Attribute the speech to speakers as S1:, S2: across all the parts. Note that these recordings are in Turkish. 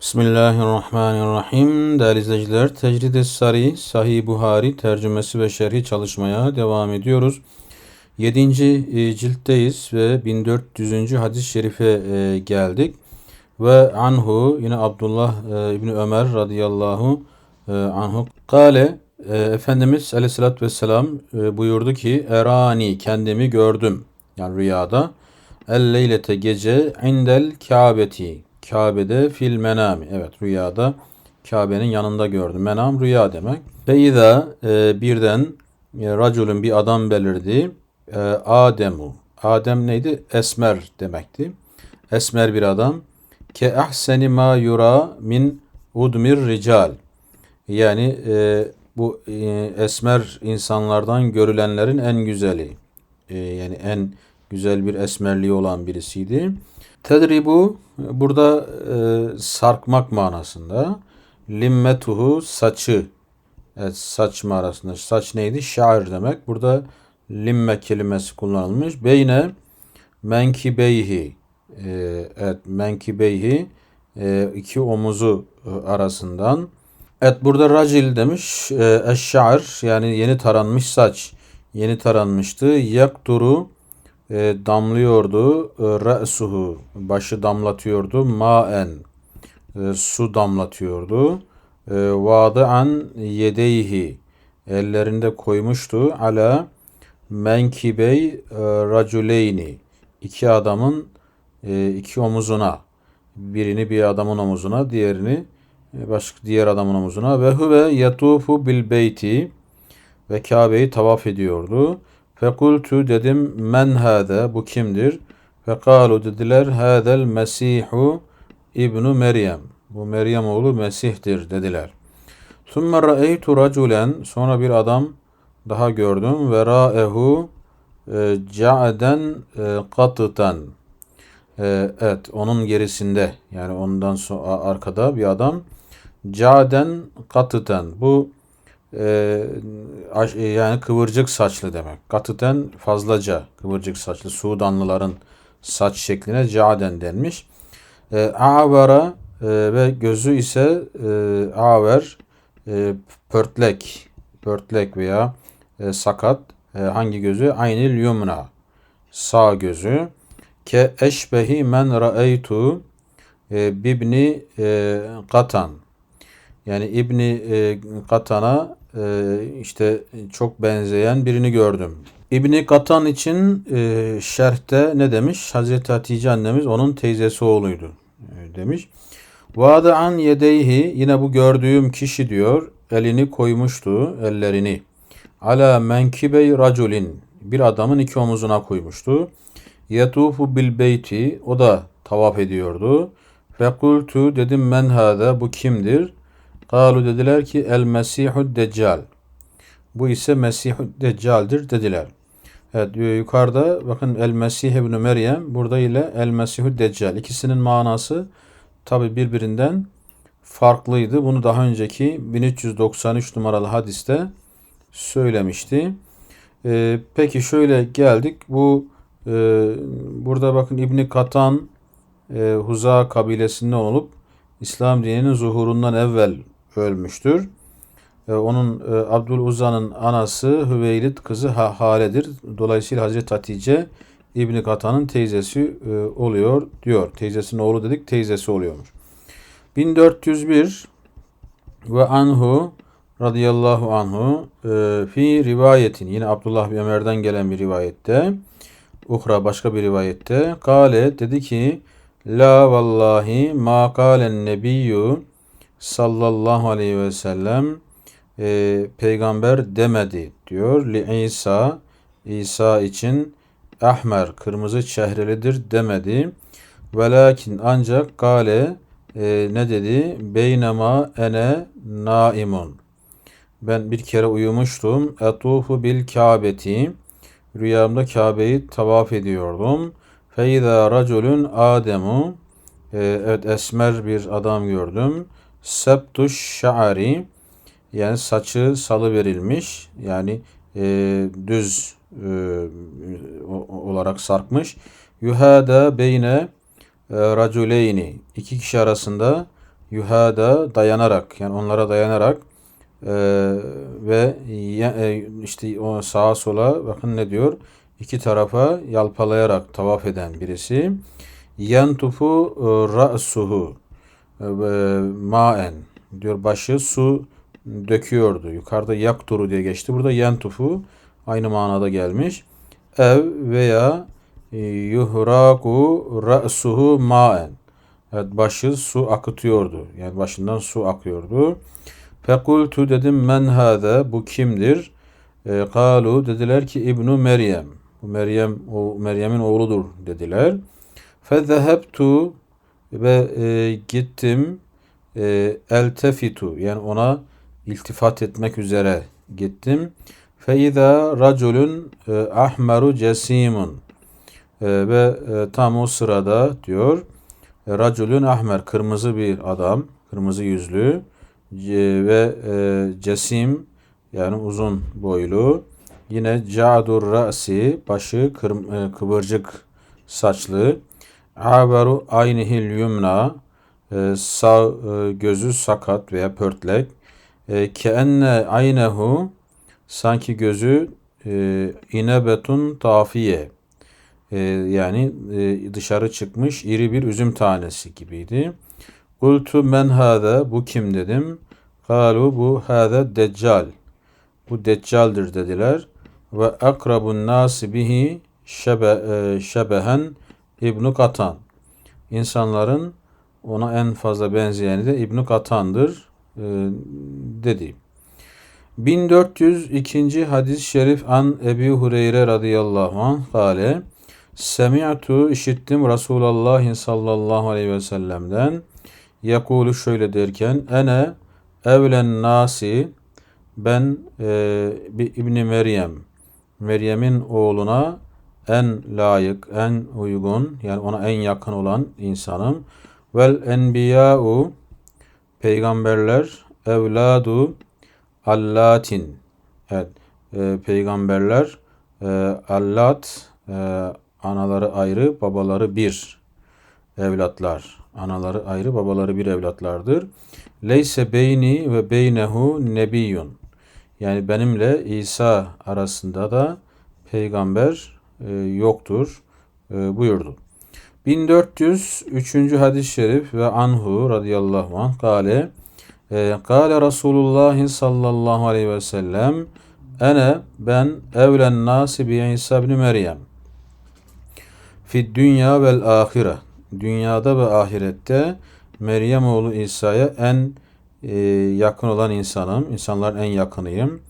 S1: Bismillahirrahmanirrahim. Değerli izleyiciler, Tecrid-i Sari, Sahih Buhari tercümesi ve şerhi çalışmaya devam ediyoruz. 7. ciltteyiz ve 1400. hadis-i şerife e, geldik. Ve anhu yine Abdullah e, İbni Ömer radıyallahu e, anhu kale Efendimiz aleyhissalatü vesselam buyurdu ki Erani kendimi gördüm yani rüyada el leylete gece indel Kâbeti Kabe'de fil menami. Evet rüyada Kabe'nin yanında gördüm. Menam rüya demek. Ve izâ e, birden e, raculun bir adam belirdi. E, Ademu. Adem neydi? Esmer demekti. Esmer bir adam. Ke ahseni ma yura min udmir rical. Yani e, bu e, esmer insanlardan görülenlerin en güzeli. E, yani en güzel bir esmerliği olan birisiydi. Tedribu burada e, sarkmak manasında. Limmetuhu saçı. Evet saç manasında. Saç neydi? Şair demek. Burada limme kelimesi kullanılmış. Beyne menkibeyhi. E, evet menkibeyhi e, iki omuzu e, arasından. Evet burada racil demiş. E, eşşair yani yeni taranmış saç. Yeni taranmıştı. Yakturu e, damlıyordu. E, re'suhu başı damlatıyordu. Maen e, su damlatıyordu. E, Vadı'an yedeyhi ellerinde koymuştu. Ala menkibey e, raculeyni iki adamın iki omuzuna birini bir adamın omuzuna diğerini başka diğer adamın omuzuna ve huve yatufu bil beyti ve Kabe'yi tavaf ediyordu. Fekultu dedim men hâde bu kimdir? Fekalu dediler hâdel mesihu İbnu Meryem. Bu Meryem oğlu Mesih'tir dediler. Sümme ra'eytu raculen sonra bir adam daha gördüm ve ra'ehu e, ca'den e, katıtan. E, evet onun gerisinde yani ondan sonra arkada bir adam ca'den katıtan. Bu e, yani kıvırcık saçlı demek. Katıten fazlaca kıvırcık saçlı Sudanlıların saç şekline caden denmiş. E, avara e, ve gözü ise e, aver e, pörtlek pörtlek veya e, sakat e, hangi gözü? Aynil yumna sağ gözü ke eşbehi men ra'eytu e, bibni e, katan yani İbni e, Katan'a işte çok benzeyen birini gördüm. İbni Katan için e, şerhte ne demiş? Hazreti Hatice annemiz onun teyzesi oğluydu e, demiş. Vada an yedeyhi yine bu gördüğüm kişi diyor elini koymuştu ellerini. Ala menkibey raculin bir adamın iki omuzuna koymuştu. Yetufu bil beyti o da tavaf ediyordu. Fekultu dedim men hada bu kimdir? Kalu dediler ki el Mesihud Deccal. Bu ise Mesihud Deccal'dir dediler. Evet yukarıda bakın El Mesih İbni Meryem burada ile El Mesihud Deccal. İkisinin manası tabi birbirinden farklıydı. Bunu daha önceki 1393 numaralı hadiste söylemişti. Ee, peki şöyle geldik. Bu e, burada bakın İbni Katan e, Huza kabilesinden olup İslam dininin zuhurundan evvel ölmüştür. E, onun e, Abdül Uza'nın anası Hüveylid kızı Hale'dir. Dolayısıyla Hazreti Hatice İbni Katan'ın teyzesi e, oluyor diyor. Teyzesinin oğlu dedik teyzesi oluyormuş. 1401 ve anhu radıyallahu anhu e, fi rivayetin yine Abdullah bin Ömer'den gelen bir rivayette uhra başka bir rivayette kale dedi ki la vallahi ma kalen nebiyyü sallallahu aleyhi ve sellem e, peygamber demedi diyor. Li İsa İsa için ahmer kırmızı çehrelidir demedi. Velakin ancak gale e, ne dedi? Beynema ene naimun. Ben bir kere uyumuştum. Etufu bil Kabe'ti. Rüyamda Kabe'yi tavaf ediyordum. Feyza raculun Ademu. E, evet esmer bir adam gördüm. Septuş şa'ari yani saçı salı verilmiş yani e, düz e, olarak sarkmış. Yuhada beyne e, raculeyni iki kişi arasında yuhada dayanarak yani onlara dayanarak e, ve e, işte o sağa sola bakın ne diyor? İki tarafa yalpalayarak tavaf eden birisi. Yentufu ra'suhu maen diyor başı su döküyordu. Yukarıda yakturu diye geçti. Burada yentufu aynı manada gelmiş. Ev veya e, yuhraku ra'suhu maen. Evet başı su akıtıyordu. Yani başından su akıyordu. Fekultu dedim men hâze bu kimdir? E, kalu dediler ki İbnu Meryem. Bu Meryem o Meryem'in oğludur dediler. Fezehebtu ve e, gittim e, eltefitu yani ona iltifat etmek üzere gittim. Feiza raculun e, ahmeru cesimun E, ve e, tam o sırada diyor e, raculun ahmer kırmızı bir adam kırmızı yüzlü ce- ve e, cesim yani uzun boylu. Yine cadur ra'si başı kırm, e, kıvırcık saçlı Averu aynihil yumna e, sağ e, gözü sakat veya pörtlek. E, keenne aynehu sanki gözü inebetun tafiye. Yani dışarı çıkmış iri bir üzüm tanesi gibiydi. Kultu men hâze bu kim dedim. Kalu bu hâze deccal. Bu deccaldir dediler. Ve akrabun nasi bihi şebe, şebehen İbn Katan. İnsanların ona en fazla benzeyeni de İbn Katan'dır e, dedi. 1402. hadis-i şerif an Ebi Hureyre radıyallahu anh kale Semi'tu işittim Resulullah sallallahu aleyhi ve sellem'den yakulu şöyle derken ene evlen nasi ben e, bir İbni Meryem Meryem'in oğluna en layık, en uygun yani ona en yakın olan insanım. Vel enbiya'u peygamberler evladu allatin. Evet, e, peygamberler e, allat e, anaları ayrı, babaları bir evlatlar. Anaları ayrı, babaları bir evlatlardır. Leyse beyni ve beynehu nebiyyun. Yani benimle İsa arasında da peygamber yoktur e, buyurdu. 1403. hadis-i şerif ve anhu radıyallahu anh kale e, kale Resulullah sallallahu aleyhi ve sellem ene ben evlen nasi bi İsa ibn Meryem fi dünya vel ahire dünyada ve ahirette Meryem oğlu İsa'ya en e, yakın olan insanım. insanların en yakınıyım.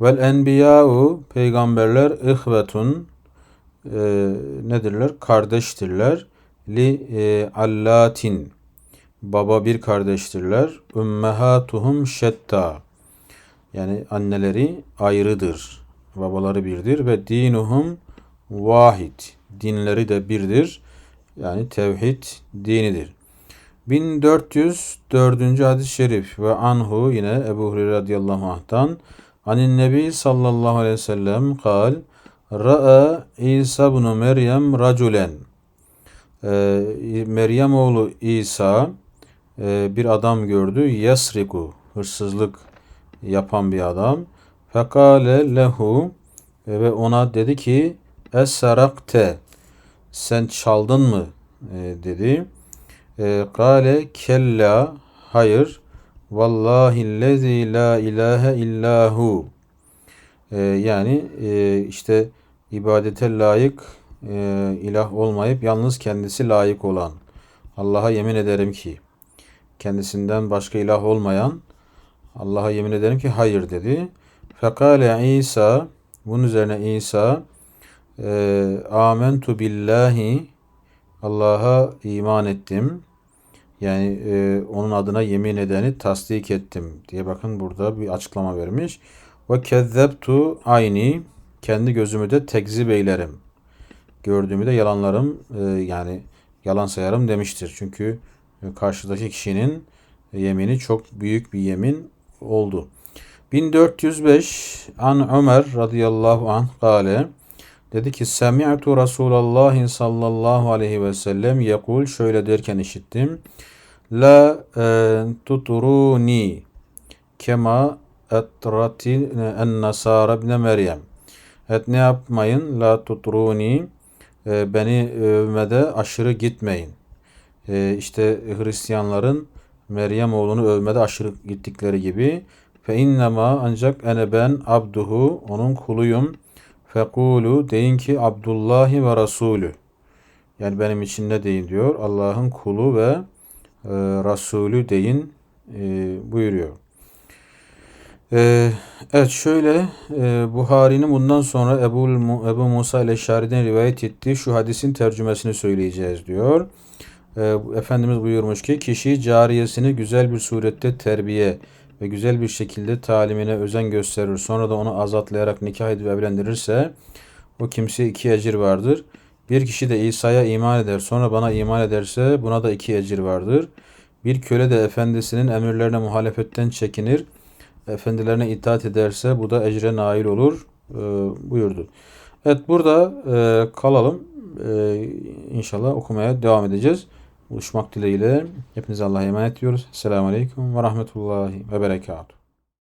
S1: Vel enbiya'u peygamberler ihvetun e, nedirler? Kardeştirler. Li e, allatin baba bir kardeştirler. Ümmehatuhum şetta yani anneleri ayrıdır. Babaları birdir ve dinuhum vahid. Dinleri de birdir. Yani tevhid dinidir. 1404. hadis-i şerif ve anhu yine Ebu Hureyre radıyallahu anh'tan anin nebi sallallahu aleyhi ve sellem kal Ra'a İsa bunu Meryem raculen ee, Meryem oğlu İsa e, bir adam gördü yasriku hırsızlık yapan bir adam fekale lehu e, ve ona dedi ki esarakte sen çaldın mı e, dedi. E, Kale kella hayır. Vallahi lezi la ilahe illahu. E, yani e, işte ibadete layık e, ilah olmayıp yalnız kendisi layık olan. Allah'a yemin ederim ki kendisinden başka ilah olmayan Allah'a yemin ederim ki hayır dedi. Fekale İsa bunun üzerine İsa e, amentu billahi Allah'a iman ettim. Yani e, onun adına yemin edeni tasdik ettim diye bakın burada bir açıklama vermiş. Ve kezzebtu ayni kendi gözümü de tekzip eylerim. Gördüğümü de yalanlarım e, yani yalan sayarım demiştir. Çünkü karşıdaki kişinin yemini çok büyük bir yemin oldu. 1405 An Ömer radıyallahu anh kale Dedi ki Semi'tu Resulallah sallallahu aleyhi ve sellem yekul şöyle derken işittim. La e, tuturuni kema etrati en nasara ibne Meryem. Evet ne yapmayın? La tuturuni e, beni övmede aşırı gitmeyin. E, işte Hristiyanların Meryem oğlunu övmede aşırı gittikleri gibi. Fe innema ancak ene ben abduhu onun kuluyum. Fekulu deyin ki Abdullahi ve Rasulü. Yani benim için ne deyin diyor. Allah'ın kulu ve e, Resulü deyin e, buyuruyor. E, evet şöyle e, Buhari'nin bundan sonra Ebu, Ebu Musa el-Eşari'den rivayet ettiği şu hadisin tercümesini söyleyeceğiz diyor. E, Efendimiz buyurmuş ki kişi cariyesini güzel bir surette terbiye ve güzel bir şekilde talimine özen gösterir. Sonra da onu azatlayarak nikah edip evlendirirse o kimse iki ecir vardır. Bir kişi de İsa'ya iman eder sonra bana iman ederse buna da iki ecir vardır. Bir köle de efendisinin emirlerine muhalefetten çekinir. Efendilerine itaat ederse bu da ecre nail olur e, buyurdu. Evet burada e, kalalım. E, inşallah okumaya devam edeceğiz. Buluşmak dileğiyle. Hepinize Allah'a emanet ediyoruz. Selamun Aleyküm ve Rahmetullahi ve Berekatuhu.